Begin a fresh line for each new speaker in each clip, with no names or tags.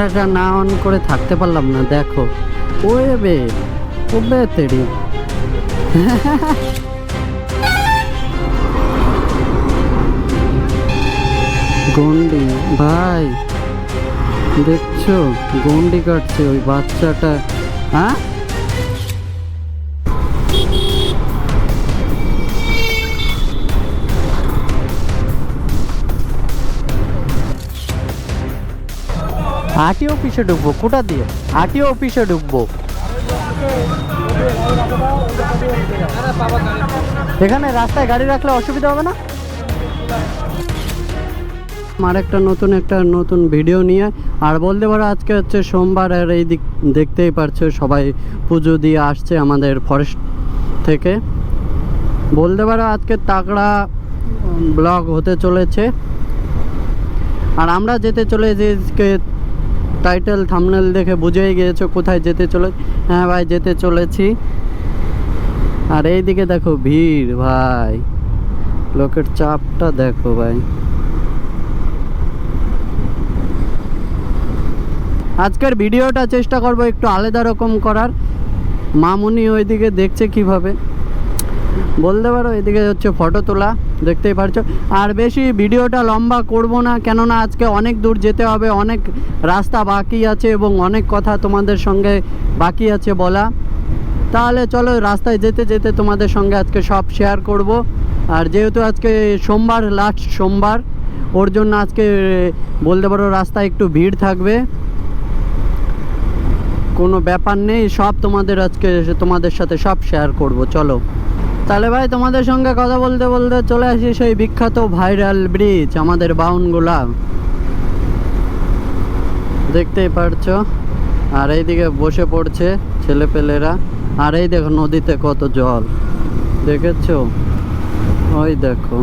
ক্যামেরাটা না অন করে থাকতে পারলাম না, দেখো। ওয়ে বে ওবে তেরি গন্ডি, ভাই, দেখছ? গন্ডি কাটছে ওই বাচ্চাটা। হ্যাঁ? আটি অফিসে ঢুকবো, কোটা দিয়ে? আটি অফিসে ঢুকবো। এখানে রাস্তায় গাড়ি রাখলে অসুবিধা হবে না? আমার একটা নতুন একটা নতুন ভিডিও নিয়ে, আর বলতে পারো আজকে হচ্ছে সোমবার, আর এই দিক দেখতেই পারছ সবাই পুজো দিয়ে আসছে আমাদের ফরেস্ট থেকে। বলতে পারো আজকে তাকড়া ব্লগ হতে চলেছে। আর আমরা যেতে চলে যে টাইটেল থামনেল দেখে বুঝেই গিয়েছো কোথায় যেতে চলে হ্যাঁ ভাই, যেতে চলেছি। আর এইদিকে দেখো ভিড় ভাই। লোকের চাপটা দেখো ভাই। আজকের ভিডিওটা চেষ্টা করব একটু আলাদা রকম করার। মামুনি ওইদিকে দেখছে কীভাবে। বলতে পারো, এদিকে হচ্ছে ফটো তোলা, দেখতেই পারছ। আর বেশি ভিডিওটা লম্বা করব না, কেননা আজকে অনেক দূর যেতে হবে, অনেক রাস্তা বাকি আছে এবং অনেক কথা তোমাদের সঙ্গে বাকি আছে বলা। তাহলে চলো, রাস্তায় যেতে যেতে তোমাদের সঙ্গে আজকে সব শেয়ার করব। আর যেহেতু আজকে সোমবার লাস্ট সোমবার, ওর জন্য আজকে বলতে পারো, রাস্তায় একটু ভিড় থাকবে। কোনো ব্যাপার নেই, সব তোমাদের আজকে, তোমাদের সাথে সব শেয়ার করব, চলো। তাহলে ভাই, তোমাদের সঙ্গে কথা বলতে বলতে চলে আসি সেই বিখ্যাত ভাইরাল ব্রিজ, আমাদের বাউনগুলা। দেখতেই পারছ? আর এইদিকে বসে পড়ছে ছেলেপেলেরা। আর এই দেখো নদীতে কত জল। দেখেছ? ওই দেখো।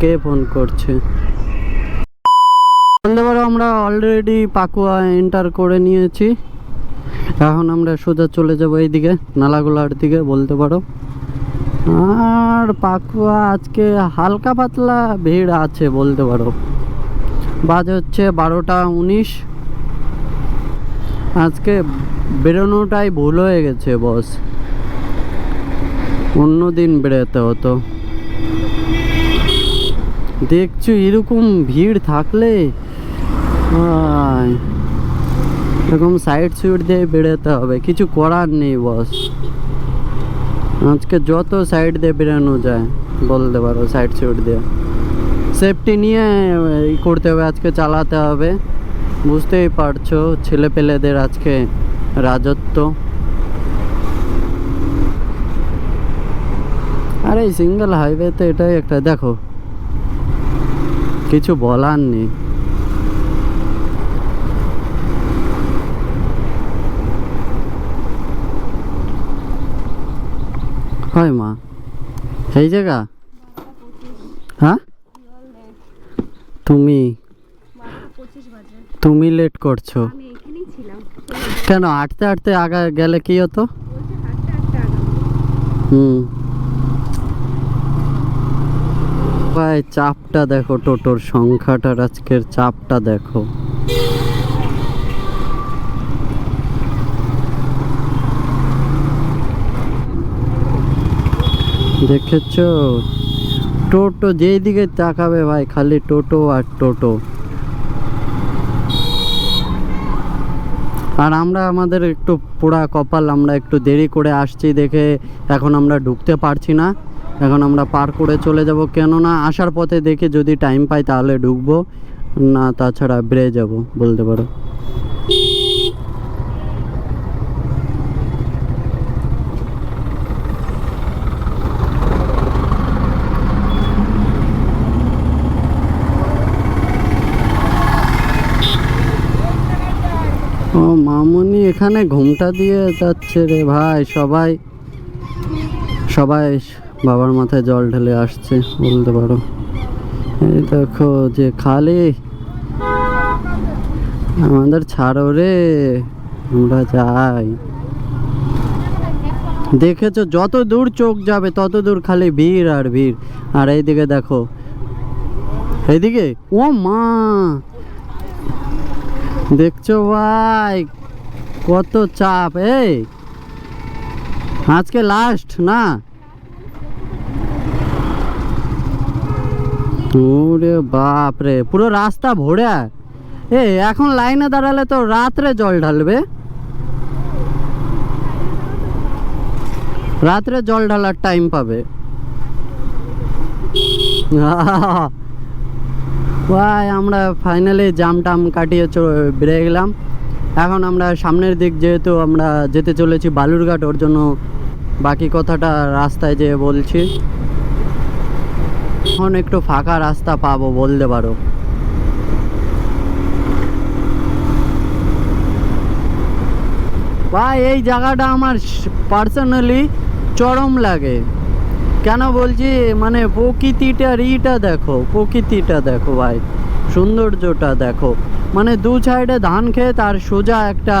কে ফোন করছে? আমরা অলরেডি পাকুয়া এন্টার করে নিয়েছি। এখন আমরা সোজা চলে যাব এইদিকে, নালাগোলার দিকে বলতে পারো। আর পাকুয়া আজকে হালকা পাতলা ভিড় আছে বলতে পারো। বাজে হচ্ছে বারোটা উনিশ। আজকে বেরোনোটাই ভুল হয়ে গেছে বস অন্য দিন বেরোতে হতো। দেখছ এরকম ভিড় থাকলে? এরকম সাইড সুইড দিয়ে বেরোতে হবে। কিছু করার নেই বস আজকে যত সাইড দিয়ে বেরোনো যায়, বলতে পারো সাইড সুইড দিয়ে। সেফটি নিয়ে করতে হবে, আজকে চালাতে হবে। বুঝতেই পারছ ছেলে পেলেদের আজকে রাজত্ব। আর এই সিঙ্গেল হাইওয়েতে এটাই একটা, দেখো, কিছু বলার নেই। হয় মা। এই জায়গা? হ্যাঁ? তুমি? তুমি লেট করছ। কেন, হাঁটতে হাঁটতে আগা গেলে কি হতো? হুম। ভাই, চাপটা দেখো টোটোর সংখ্যাটার আজকের চাপটা দেখো। দেখেছ? টোটো যেই দিকে তাকাবে ভাই, খালি টোটো আর টোটো। আর আমরা আমাদের একটু পোড়া কপাল, আমরা একটু দেরি করে আসছি দেখে এখন আমরা ঢুকতে পারছি না। এখন আমরা পার করে চলে যাব, কেননা আসার পথে দেখে যদি টাইম পাই তাহলে ঢুকবো, না তাছাড়া বেড়ে যাব, বলতে পারো ও মামুনি এখানে ঘুমটা দিয়ে যাচ্ছে রে ভাই, সবাই সবাই বাবার মাথায় জল ঢেলে আসছে, বলতে পারো। এই দেখো যে খালি। আমাদের ছাড়ো রে, আমরা যাই। দেখেছ, যত দূর চোখ যাবে, তত দূর খালি ভিড় আর ভিড়। আর এইদিকে দেখো, এইদিকে? ও মা! দেখছ ভাই কত চাপ, এই। আজকে লাস্ট না? ওরে বাপ রে পুরো রাস্তা ভরে। এ এখন লাইনে দাঁড়ালে তো রাত্রে জল ঢালবে। রাত্রে জল ঢালার টাইম পাবে। আমরা ফাইনালি জাম টাম কাটিয়ে বেরিয়ে গেলাম। এখন আমরা সামনের দিক যেহেতু আমরা যেতে চলেছি বালুরঘাট, ওর জন্য বাকি কথাটা রাস্তায় যেয়ে বলছি। এখন একটু ফাঁকা রাস্তা পাবো বলতে পারো। ভাই, এই জায়গাটা আমার পার্সোনালি চরম লাগে। কেন বলছি? মানে প্রকৃতিটার ইটা দেখো, প্রকৃতিটা দেখো ভাই, সৌন্দর্যটা দেখো। মানে দু সাইডে ধান খেত আর সোজা একটা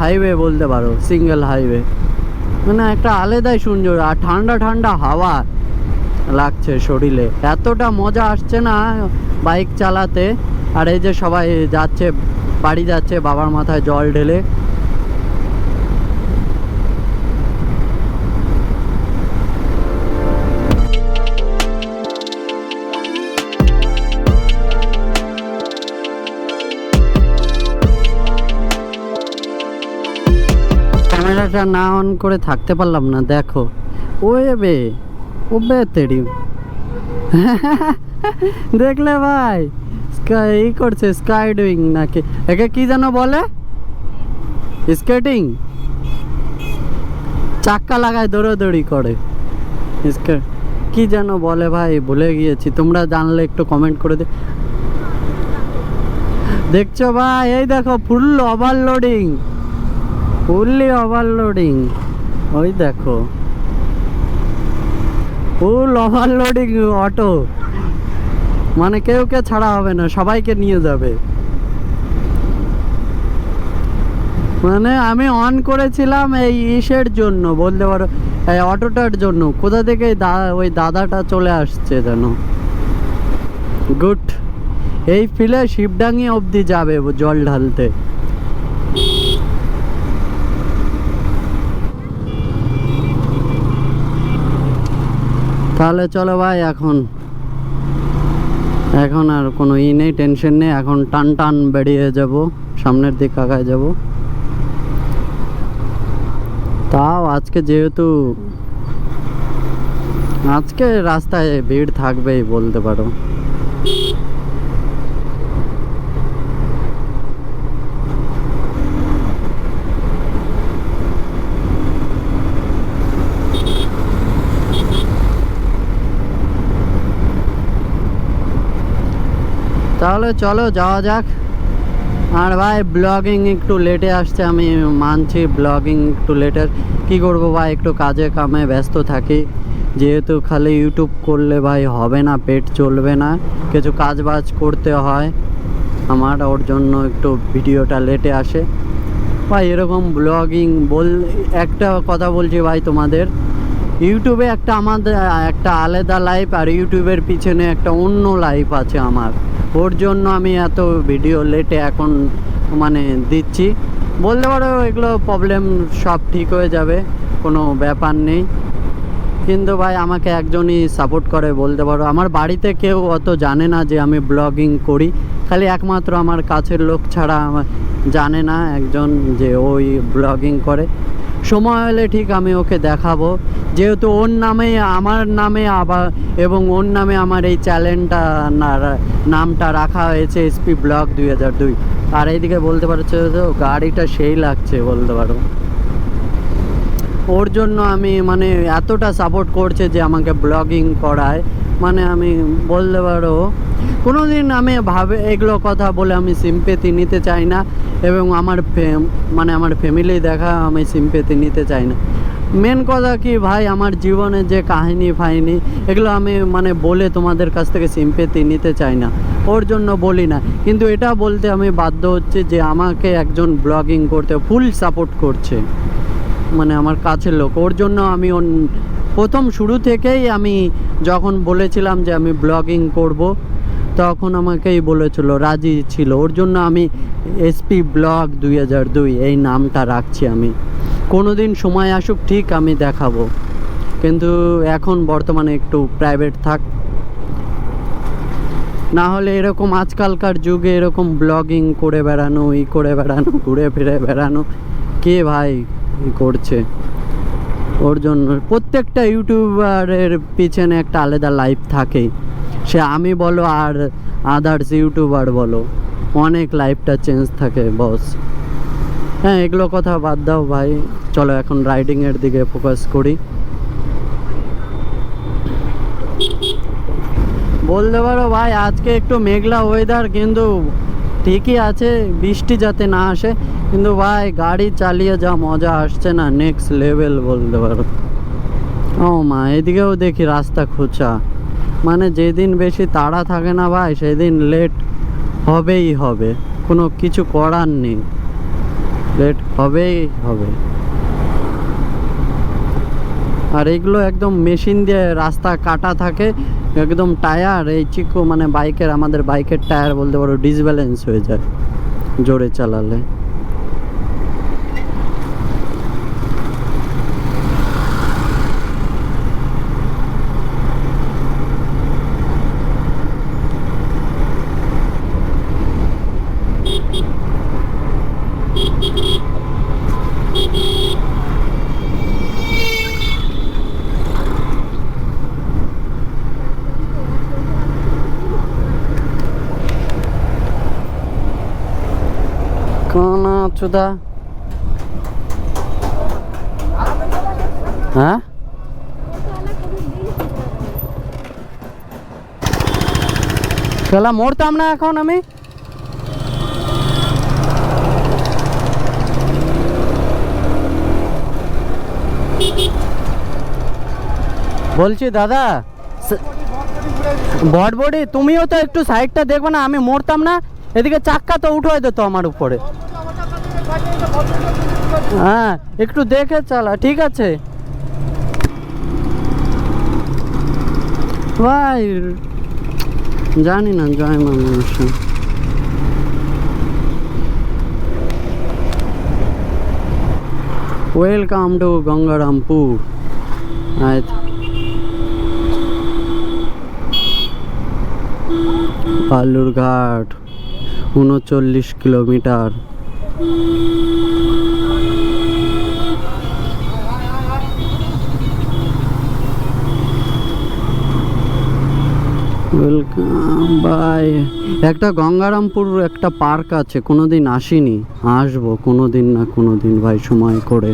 হাইওয়ে বলতে পারো সিঙ্গেল হাইওয়ে মানে একটা আলাদাই সুন্দর আর ঠান্ডা ঠান্ডা হাওয়া লাগছে শরীরে। এতটা মজা আসছে না বাইক চালাতে? আর এই যে সবাই যাচ্ছে, বাড়ি যাচ্ছে, বাবার মাথায় জল ঢেলে। ক্যামেরাটা না অন করে থাকতে পারলাম না, দেখো। ওয়ে বে, ও বে তেরি দেখলে ভাই স্কাই করছে স্কাই ডুইং নাকি? একে কি যেন বলে? স্কেটিং। চাক্কা লাগায় দৌড়াদৌড়ি করে। কি যেন বলে ভাই, ভুলে গিয়েছি। তোমরা জানলে একটু কমেন্ট করে দে দেখছ ভাই, এই দেখো ফুল ওভারলোডিং ফুললি ওভারলোডিং ওই দেখো। ফুল ওভারলোডিং অটো মানে কেউ কে ছাড়া হবে না, সবাইকে নিয়ে যাবে। মানে আমি অন করেছিলাম এই ইসের জন্য, বলতে পারো, এই অটোটার জন্য। কোথা থেকে ওই দাদাটা চলে আসছে যেন। গুড এই ফিলে শিবডাঙ্গি অবধি যাবে জল ঢালতে। তাহলে চলো ভাই, এখন এখন আর কোনো ই নেই টেনশন নেই। এখন টান টান বেরিয়ে যাব, সামনের দিক আগায় যাব। তাও আজকে যেহেতু, আজকে রাস্তায় ভিড় থাকবেই বলতে পারো। তাহলে চলো যাওয়া যাক। আর ভাই ব্লগিং একটু লেটে আসছে, আমি মানছি ব্লগিং একটু লেটের কি করব ভাই, একটু কাজে কামে ব্যস্ত থাকি। যেহেতু খালি ইউটিউব করলে ভাই হবে না, পেট চলবে না। কিছু কাজ বাজ করতে হয়। আমার, ওর জন্য একটু ভিডিওটা লেটে আসে। ভাই, এরকম ব্লগিং বল, একটা কথা বলছি ভাই তোমাদের। ইউটিউবে একটা আমাদের, একটা আলাদা লাইফ আর ইউটিউবের পিছনে একটা অন্য লাইফ আছে আমার। ওর জন্য আমি এত ভিডিও লেটে এখন মানে দিচ্ছি। বলতে পারো এগুলো প্রবলেম সব ঠিক হয়ে যাবে, কোনো ব্যাপার নেই। কিন্তু ভাই, আমাকে একজনই সাপোর্ট করে বলতে পারো। আমার বাড়িতে কেউ অত জানে না যে আমি ব্লগিং করি। খালি একমাত্র আমার কাছের লোক ছাড়া জানে না একজন যে ওই ব্লগিং করে। সময় হলে ঠিক আমি ওকে দেখাবো। যেহেতু ওর নামে, আমার নামে আবার, এবং ওর নামে আমার এই চ্যানেলটা নামটা রাখা হয়েছে এসপি ব্লগ দুই হাজার দুই। আর এইদিকে বলতে পারছ তো গাড়িটা সেই লাগছে বলতে পারো। ওর জন্য আমি মানে এতটা সাপোর্ট করছে যে আমাকে ব্লগিং করায়। মানে আমি বলতে পারো কোনো দিন আমি ভাবে, এগুলো কথা বলে আমি সিম্পেথি নিতে চাই না। এবং আমার মানে আমার ফ্যামিলি দেখা আমি সিম্পেথি নিতে চাই না। মেন কথা কি ভাই, আমার জীবনে যে কাহিনী, ফাহিনি, এগুলো আমি মানে বলে তোমাদের কাছ থেকে সিম্পেথি নিতে চাই না। ওর জন্য বলি না। কিন্তু এটা বলতে আমি বাধ্য হচ্ছে যে আমাকে একজন ব্লগিং করতে ফুল সাপোর্ট করছে। মানে আমার কাছের লোক। ওর জন্য আমি প্রথম শুরু থেকেই আমি যখন বলেছিলাম যে আমি ব্লগিং করব তখন আমাকেই বলেছিল, রাজি ছিল। ওর জন্য আমি এসপি ব্লগ দুই হাজার দুই, এই নামটা রাখছি আমি। কোনো দিন সময় আসুক, ঠিক আমি দেখাবো। কিন্তু এখন বর্তমানে একটু প্রাইভেট থাক। না হলে এরকম আজকালকার যুগে এরকম ব্লগিং করে বেড়ানো, ই করে বেড়ানো, ঘুরে ফিরে বেড়ানো, কে ভাই করছে? ওর জন্য প্রত্যেকটা ইউটিউবারের পিছনে একটা আলাদা লাইফ থাকেই। সে আমি বলো আর আদার্স ইউটিউবার বলো। অনেক লাইফটা চেঞ্জ থাকে বস হ্যাঁ এগুলো কথা বাদ দাও ভাই। চলো এখন রাইডিংয়ের দিকে ফোকাস করি। বলতে পারো ভাই, আজকে একটু মেঘলা ওয়েদার কিন্তু ঠিকই আছে, বৃষ্টি যাতে না আসে। কিন্তু ভাই, গাড়ি চালিয়ে যা মজা আসছে না নেক্সট লেভেল বলতে পারো। ও মা, এদিকেও দেখি রাস্তা খোঁচা। মানে যেদিন বেশি তাড়া থাকে না ভাই, সেদিন লেট হবেই হবে। কোনো কিছু করার নেই। লেট হবেই হবে। আর এগুলো একদম মেশিন দিয়ে রাস্তা কাটা থাকে, একদম টায়ার এই চিকু মানে বাইকের আমাদের বাইকের টায়ার বলতে পারো ডিসব্যালেন্স হয়ে যায়, জোরে চালালে কানা চুদা হ্যাঁ? খেলা মরতাম না এখন আমি? বলছি, দাদা, স- বটবডি, তুমিও তো একটু সাইডটা দেখবে না, আমি মরতাম না? এদিকে চাক্কা তো উঠে দিত আমার উপরে। হ্যাঁ একটু দেখে চালা, ঠিক আছে? ভাই, জানি না, জয় মা মনসা ওয়েলকাম টু গঙ্গারামপুর আচ্ছা বালুরঘাট, উনচল্লিশ কিলোমিটার। ওয়েলকাম বাই একটা গঙ্গারামপুর একটা পার্ক আছে কোনো দিন আসিনি। আসব কোনো দিন না কোনো দিন ভাই, সময় করে।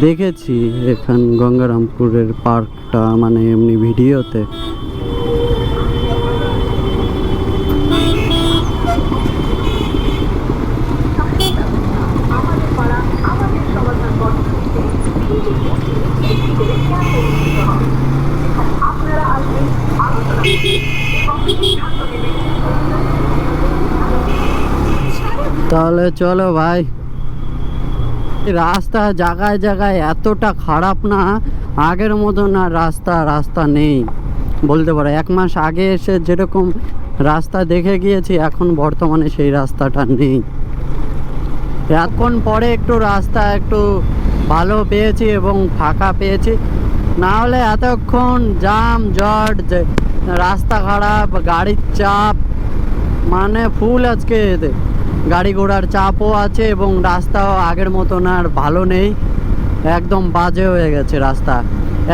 দেখেছি এখান গঙ্গারামপুরের পার্কটা মানে এমনি ভিডিওতে। তাহলে চলো ভাই। রাস্তা জায়গায় জায়গায় এতটা খারাপ না, আগের মতো না রাস্তা রাস্তা নেই। বলতে পারো, এক মাস আগে এসে যেরকম রাস্তা দেখে গিয়েছি, এখন বর্তমানে সেই রাস্তাটা নেই। এখন পরে একটু রাস্তা একটু ভালো পেয়েছি এবং ফাঁকা পেয়েছি। না হলে এতক্ষণ জাম, জট রাস্তা খারাপ, গাড়ির চাপ মানে ফুল আজকে। গাড়ি ঘোড়ার চাপও আছে এবং রাস্তাও আগের মতন আর ভালো নেই। একদম বাজে হয়ে গেছে রাস্তা।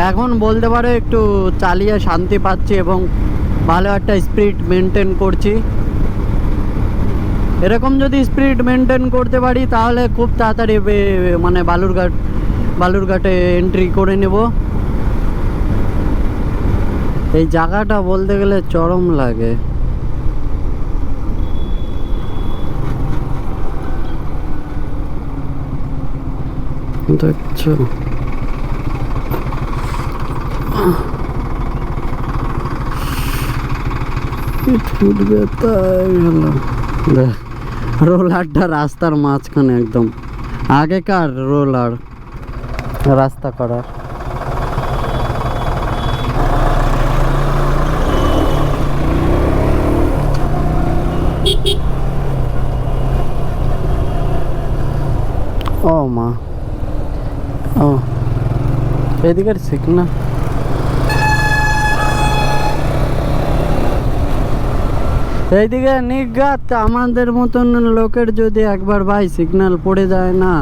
এখন বলতে পারো একটু চালিয়ে শান্তি পাচ্ছি এবং ভালো একটা স্পিড মেনটেন করছি। এরকম যদি স্পিড মেনটেন করতে পারি তাহলে খুব তাড়াতাড়ি মানে বালুরঘাট, বালুরঘাটে এন্ট্রি করে নেব। এই জায়গাটা বলতে গেলে চরম লাগে। দেখছ would be গেল রোলারটা রাস্তার মাঝখানে একদম। আগেকার রোলার রাস্তা করার ও মা ও এদিকের সিগনাল এইদিকে নিজ্ঞাত আমাদের মতন লোকের যদি একবার ভাই সিগন্যাল পড়ে যায় না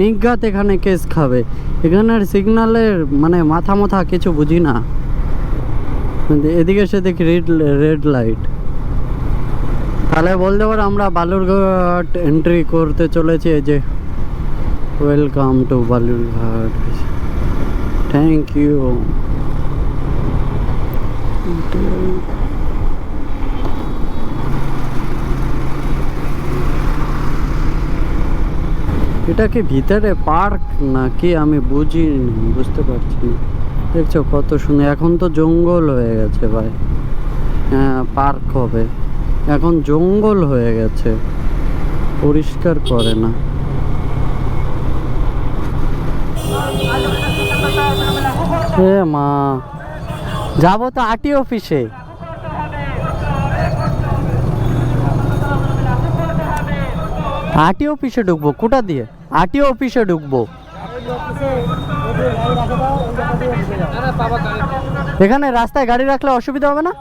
নিজ্ঞাত এখানে কেস খাবে। এখানের সিগন্যালের মানে মাথা মাথা কিছু বুঝি না। এদিকে সেদিকে রেড রেড লাইট। তাহলে বলতে পারো আমরা বালুরঘাট এন্ট্রি করতে চলেছি, এই যে welcome to Balurghat. Thank you এটা কি ভিতরে পার্ক নাকি? আমি বুঝি বুঝতে পারছি না দেখছ কত সুন্দর। এখন তো জঙ্গল হয়ে গেছে ভাই। হ্যাঁ পার্ক হবে। এখন জঙ্গল হয়ে গেছে। পরিষ্কার করে না। এ মা। যাব তো আটি অফিসে। আটি অফিসে ঢুকবো, কোটা দিয়ে? আটি অফিসে ঢুকবো। এখানে রাস্তায় গাড়ি রাখলে অসুবিধা হবে না?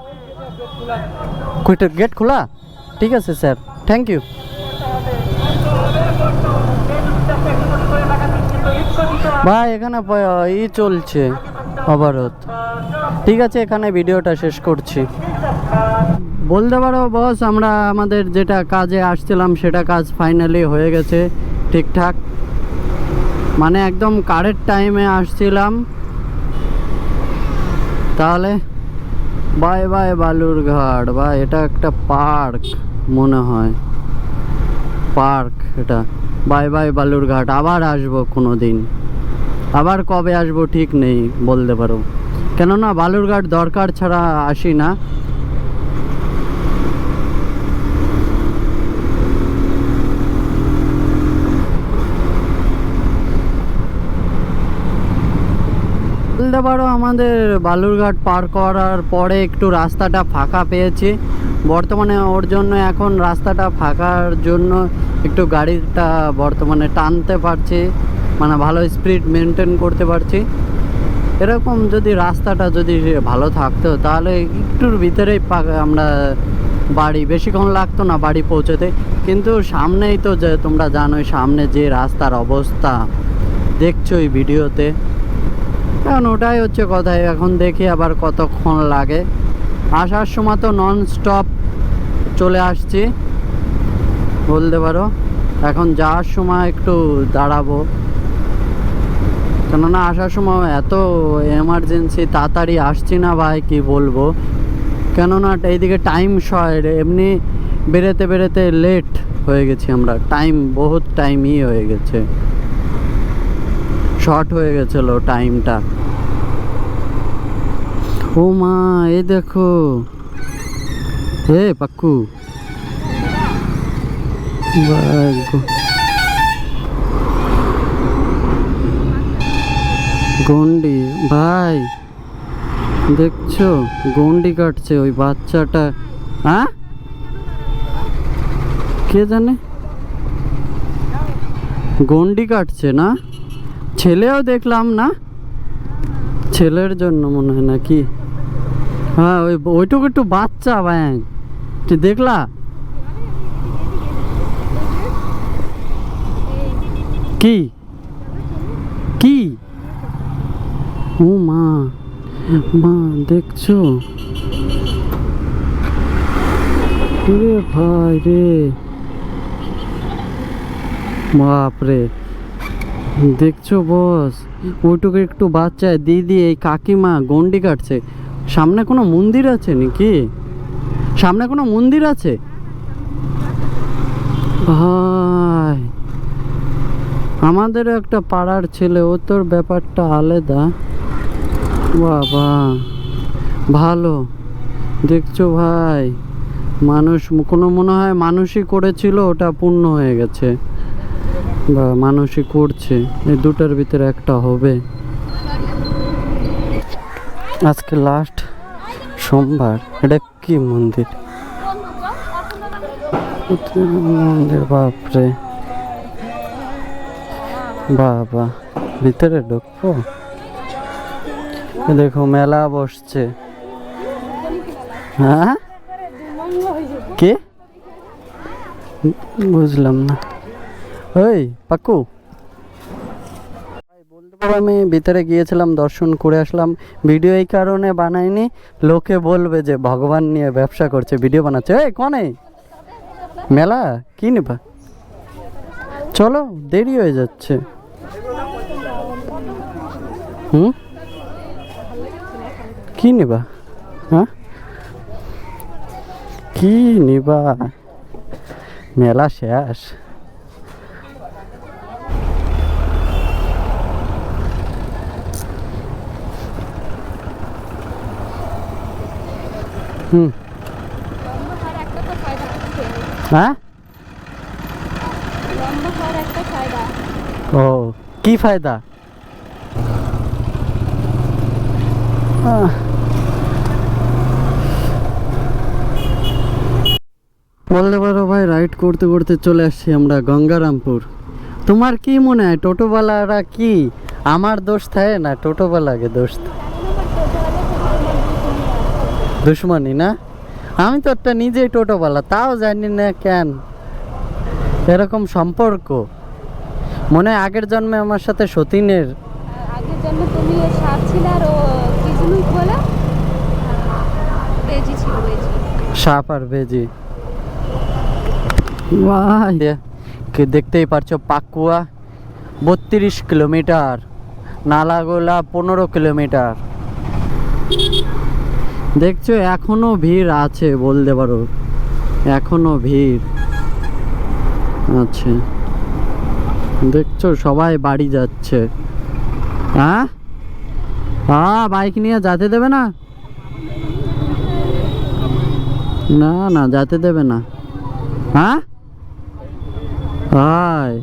গেট খোলা? ঠিক আছে স্যার থ্যাংক ইউ ভাই, এখানে ই চলছে। অবরোধ। ঠিক আছে, এখানে ভিডিওটা শেষ করছি। বলতে পারো বস আমরা আমাদের যেটা কাজে আসছিলাম, সেটা কাজ ফাইনালি হয়ে গেছে, ঠিকঠাক। মানে একদম কারেক্ট টাইমে আসছিলাম। তাহলে বাই বাই বালুরঘাট বা, এটা একটা পার্ক মনে হয়। পার্ক এটা। বাই বাই বালুরঘাট আবার আসব কোনো দিন আবার কবে আসব ঠিক নেই বলতে পারো। কেননা বালুরঘাট দরকার ছাড়া আসি না। বলতে পারো আমাদের বালুরঘাট পার করার পরে একটু রাস্তাটা ফাঁকা পেয়েছি। বর্তমানে ওর জন্য এখন রাস্তাটা ফাঁকার জন্য একটু গাড়িটা বর্তমানে টানতে পারছি। মানে ভালো স্পিড মেনটেন করতে পারছি। এরকম যদি রাস্তাটা যদি ভালো থাকতো, তাহলে একটুর ভিতরেই আমরা বাড়ি, বেশিক্ষণ লাগতো না বাড়ি পৌঁছতে। কিন্তু সামনেই তো যে তোমরা জানোই, সামনে যে রাস্তার অবস্থা দেখছোই ভিডিওতে। এখন ওটাই হচ্ছে কথা, এখন দেখি আবার কতক্ষণ লাগে। আসার সময় তো নন স্টপ চলে আসছি। বলতে পারো, এখন যাওয়ার সময় একটু দাঁড়াবো। কেননা আসার সময় এত এমার্জেন্সি তাড়াতাড়ি আসছি না ভাই, কি বলব? কেননা এইদিকে টাইম শর্ট এমনি বেরোতে বেরোতে লেট হয়ে গেছি আমরা। টাইম বহুত টাইমই হয়ে গেছে। শর্ট হয়ে গেছিল টাইমটা ও মা, এই দেখো। এ, পাক্কু। গন্ডি, ভাই, দেখছ? গন্ডি কাটছে ওই বাচ্চাটা। হ্যাঁ কে জানে? গন্ডি কাটছে না? ছেলেও দেখলাম না। ছেলের জন্য মনে হয় নাকি? হ্যাঁ ওই ওইটুকু একটু বাচ্চা, ভাই। তুই দেখলা? কি? কি? ও মা। মা, দেখছ? রে ভাই রে। বাপরে দেখছ, বস? ওইটুকু একটু বাচ্চা দিদি এই কাকিমা গন্ডি কাটছে। সামনে কোনো মন্দির আছে নাকি? সামনে কোনো মন্দির আছে? ভাই, আমাদের একটা পাড়ার ছেলে ও তোর ব্যাপারটা আলাদা। বাবা, ভালো। দেখছ ভাই, মানুষ, কোনো মনে হয় মানুষই করেছিল, ওটা পূর্ণ হয়ে গেছে। বা মানুষই করছে, এই দুটার ভিতরে একটা হবে। আজকে লাস্ট সোমবার, এটা কি মন্দির? মন্দির, বাপরে। বাবা, ভিতরে ঢুকবো? দেখো, মেলা বসছে। হ্যাঁ? কে? বুঝলাম না। ওই, পাকু। আমি ভিতরে গিয়েছিলাম, দর্শন করে আসলাম। ভিডিও এই কারণে বানাইনি, লোকে বলবে যে ভগবান নিয়ে ব্যবসা করছে, ভিডিও বানাচ্ছে। এই, কনে মেলা? কি নেবা? চলো, দেরি হয়ে যাচ্ছে। হুম? কি নেবা? হ্যাঁ কি নিবা? মেলা শেষ। হুম। হ্যাঁ ও কি ফায়দা? বলতে পারো ভাই রাইড করতে করতে চলে আসছি আমরা গঙ্গারামপুর। তোমার কি মনে হয়, টোটোওয়ালারা কি? আমার দোষ থাকে না, টোটোওয়ালাকে দোষ? দুশ্মনী না? আমি তো একটা নিজেই টোটোওয়ালা, তাও জানি না কেন। এরকম সম্পর্ক। মনে হয় আগের জন্মে আমার সাথে সতীনের
আগের জন্য তুমি ও কি জিনিস বলে বেজি ছিল বেজি
সাপ আর কে দেখতেই পারছ পাকুয়া বত্রিশ কিলোমিটার নালাগোলা পনেরো কিলোমিটার। দেখছ এখনও ভিড় আছে বলতে পারো। এখনও ভিড়। আছে দেখছ সবাই বাড়ি যাচ্ছে। হ্যাঁ? হ্যাঁ বাইক নিয়ে যেতে দেবে না? না না, যাতে দেবে না। হ্যাঁ? হায়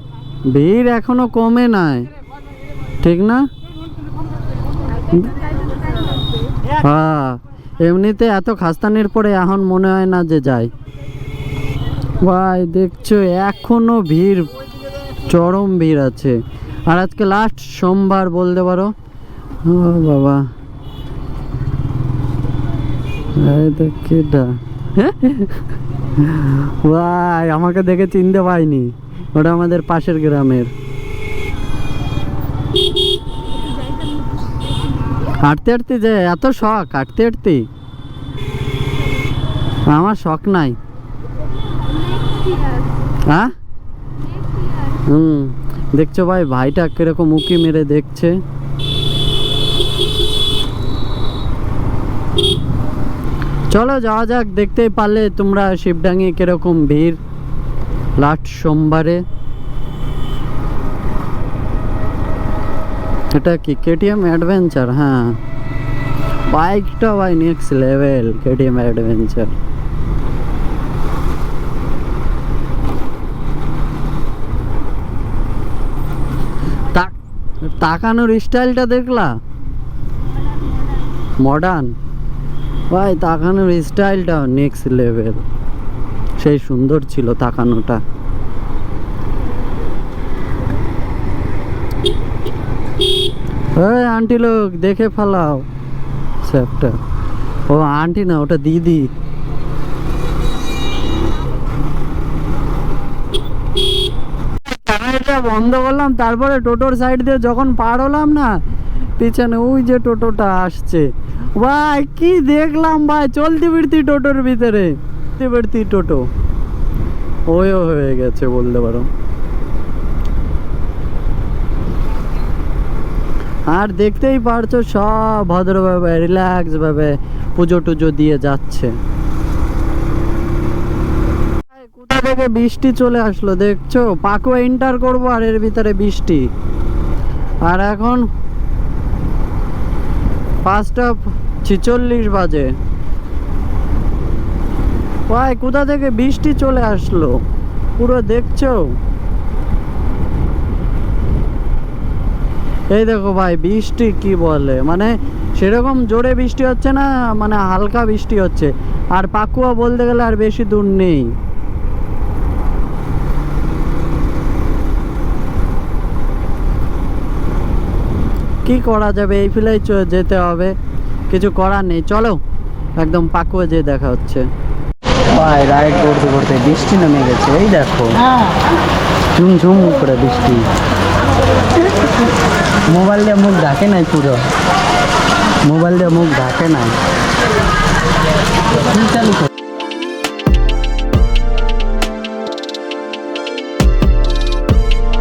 ভিড় এখনও কমে নাই। ঠিক না? হ্যাঁ এমনিতে এত খাস্তানির পরে এখন মনে হয় না যে যাই। ভাই, দেখছ, এখনও ভিড়, চরম ভিড় আছে। আর আজকে লাস্ট সোমবার বলতে পারো? বাবা। এই কেটা ভাই, আমাকে দেখে চিনতে পাইনি। ওটা আমাদের পাশের গ্রামের। হাঁটতে হাঁটতে যে, এত শখ, হাঁটতে হাঁটতে। আমার শখ নাই। হ্যাঁ হুম, দেখছ ভাই, ভাইটা কীরকম উকি মেরে দেখছে। চলো যাওয়া যাক, দেখতেই পারলে তোমরা শিবডাঙ্গি কীরকম ভিড়। লাস্ট সোমবারে। এটা কি কেটিএম অ্যাডভেঞ্চার হ্যাঁ। বাইকটা ভাই নেক্সট লেভেল কেটিএম অ্যাডভেঞ্চার তাকানোর স্টাইলটা দেখলা? মডার্ন ভাই, তাকানোর স্টাইলটা নেক্সট লেভেল সেই সুন্দর ছিল তাকানোটা। ওই আন্টি লোক, দেখে ফেলাও স্যাপটা ও আন্টি না, ওটা দিদি। বন্ধ করলাম, তারপরে টোটোর সাইড দিয়ে যখন পার হলাম না, পিছনে ওই যে টোটোটা আসছে। ভাই, কি দেখলাম ভাই? চলতি ফিরতি টোটোর ভিতরে। চলতি ফিরতি টোটো। ওইও হয়ে গেছে বলতে পারো। আর দেখতেই পারছ, সব ভদ্রভাবে রিল্যাক্স ভাবে পুজো টুজো দিয়ে যাচ্ছে। কোথা থেকে বৃষ্টি চলে আসলো দেখছ? পাকুয়া এন্টার করব আর এর ভিতরে বৃষ্টি। আর এখন পাঁচটা ছিচল্লিশ বাজে। ভাই কোথা থেকে বৃষ্টি চলে আসলো? পুরো দেখছ? এই দেখো ভাই, বৃষ্টি কি বলে? মানে সেরকম জোরে বৃষ্টি হচ্ছে না মানে হালকা বৃষ্টি হচ্ছে। আর পাকুয়া বলতে গেলে আর বেশি দূর নেই। কি করা যাবে? এই ফিলাই যেতে হবে। কিছু করার নেই। চলো, একদম পাকুয়া যেয়ে দেখা হচ্ছে। ভাই রাইড করতে করতে বৃষ্টি নামে গেছে, এই দেখো। ঝুমঝুম করে বৃষ্টি। মোবাইল দিয়ে মুখ ঢাকে নাই পুরো। মোবাইল দিয়ে মুখ ঢাকে নাই। চালু